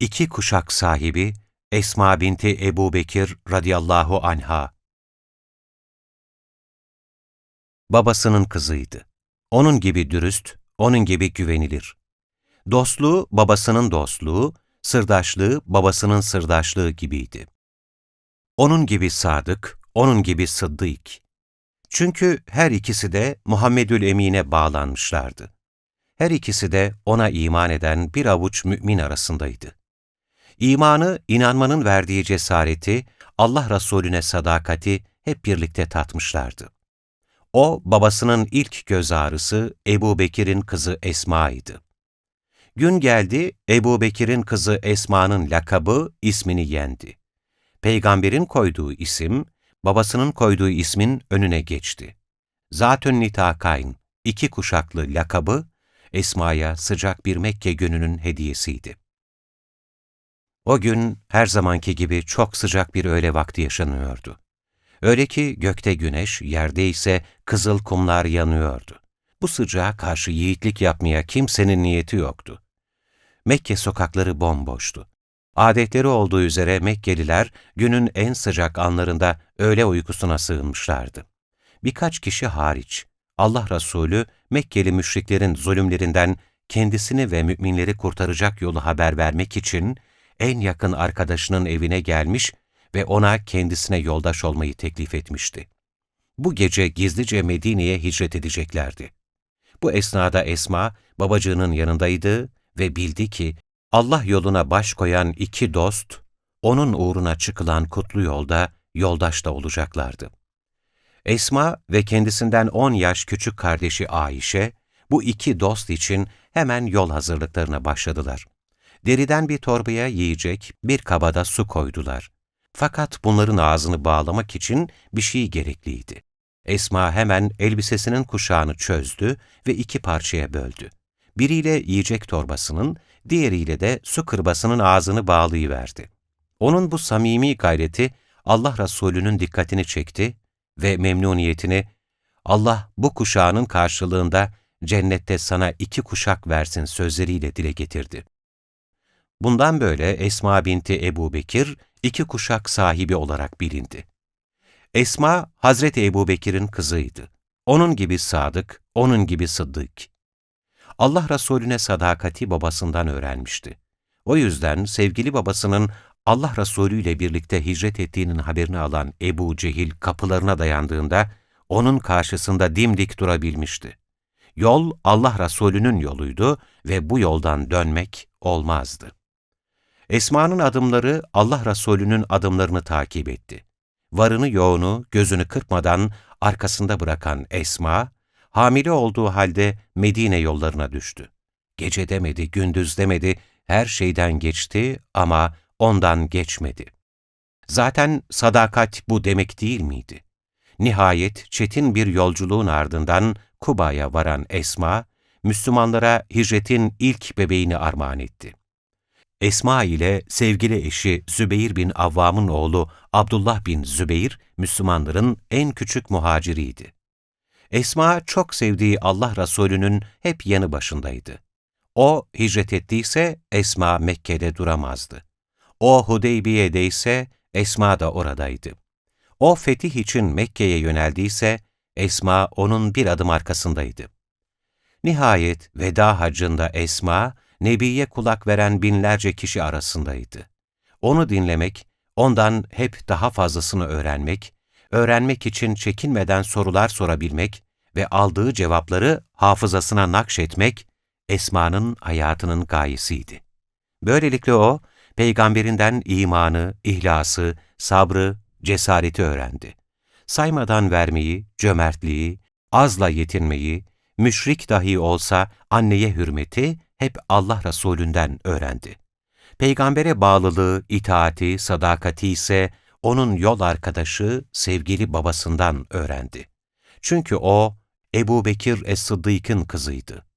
iki kuşak sahibi Esma binti Ebu Bekir radıyallahu anha. Babasının kızıydı. Onun gibi dürüst, onun gibi güvenilir. Dostluğu babasının dostluğu, sırdaşlığı babasının sırdaşlığı gibiydi. Onun gibi sadık, onun gibi sıddık. Çünkü her ikisi de Muhammedül Emin'e bağlanmışlardı. Her ikisi de ona iman eden bir avuç mümin arasındaydı. İmanı, inanmanın verdiği cesareti, Allah Resulüne sadakati hep birlikte tatmışlardı. O, babasının ilk göz ağrısı Ebu Bekir'in kızı Esma'ydı. Gün geldi, Ebu Bekir'in kızı Esma'nın lakabı ismini yendi. Peygamberin koyduğu isim, babasının koyduğu ismin önüne geçti. Zatün Nitakayn, iki kuşaklı lakabı, Esma'ya sıcak bir Mekke gününün hediyesiydi. O gün her zamanki gibi çok sıcak bir öğle vakti yaşanıyordu. Öyle ki gökte güneş, yerde ise kızıl kumlar yanıyordu. Bu sıcağa karşı yiğitlik yapmaya kimsenin niyeti yoktu. Mekke sokakları bomboştu. Adetleri olduğu üzere Mekkeliler günün en sıcak anlarında öğle uykusuna sığınmışlardı. Birkaç kişi hariç, Allah Resulü Mekkeli müşriklerin zulümlerinden kendisini ve müminleri kurtaracak yolu haber vermek için en yakın arkadaşının evine gelmiş ve ona kendisine yoldaş olmayı teklif etmişti. Bu gece gizlice Medine'ye hicret edeceklerdi. Bu esnada Esma, babacığının yanındaydı ve bildi ki Allah yoluna baş koyan iki dost, onun uğruna çıkılan kutlu yolda yoldaş da olacaklardı. Esma ve kendisinden on yaş küçük kardeşi Ayşe, bu iki dost için hemen yol hazırlıklarına başladılar. Deriden bir torbaya yiyecek, bir kabada su koydular. Fakat bunların ağzını bağlamak için bir şey gerekliydi. Esma hemen elbisesinin kuşağını çözdü ve iki parçaya böldü. Biriyle yiyecek torbasının, diğeriyle de su kırbasının ağzını bağlayıverdi. Onun bu samimi gayreti Allah Resulü'nün dikkatini çekti ve memnuniyetini Allah bu kuşağının karşılığında cennette sana iki kuşak versin sözleriyle dile getirdi. Bundan böyle Esma binti Ebu Bekir iki kuşak sahibi olarak bilindi. Esma, Hazreti Ebu Bekir'in kızıydı. Onun gibi sadık, onun gibi sıddık. Allah Resulüne sadakati babasından öğrenmişti. O yüzden sevgili babasının Allah Resulü ile birlikte hicret ettiğinin haberini alan Ebu Cehil kapılarına dayandığında onun karşısında dimdik durabilmişti. Yol Allah Resulü'nün yoluydu ve bu yoldan dönmek olmazdı. Esma'nın adımları Allah Resulü'nün adımlarını takip etti. Varını yoğunu, gözünü kırpmadan arkasında bırakan Esma, hamile olduğu halde Medine yollarına düştü. Gece demedi, gündüz demedi, her şeyden geçti ama ondan geçmedi. Zaten sadakat bu demek değil miydi? Nihayet çetin bir yolculuğun ardından Kuba'ya varan Esma, Müslümanlara hicretin ilk bebeğini armağan etti. Esma ile sevgili eşi Zübeyir bin Avvam'ın oğlu Abdullah bin Zübeyir, Müslümanların en küçük muhaciriydi. Esma çok sevdiği Allah Resulü'nün hep yanı başındaydı. O hicret ettiyse Esma Mekke'de duramazdı. O Hudeybiye'de Esma da oradaydı. O fetih için Mekke'ye yöneldiyse Esma onun bir adım arkasındaydı. Nihayet veda hacında Esma, Nebi'ye kulak veren binlerce kişi arasındaydı. Onu dinlemek, ondan hep daha fazlasını öğrenmek, öğrenmek için çekinmeden sorular sorabilmek ve aldığı cevapları hafızasına nakşetmek, Esma'nın hayatının gayesiydi. Böylelikle o, peygamberinden imanı, ihlası, sabrı, cesareti öğrendi. Saymadan vermeyi, cömertliği, azla yetinmeyi, müşrik dahi olsa anneye hürmeti hep Allah Resulünden öğrendi. Peygambere bağlılığı, itaati, sadakati ise onun yol arkadaşı, sevgili babasından öğrendi. Çünkü o, Ebu Bekir Es-Sıddık'ın kızıydı.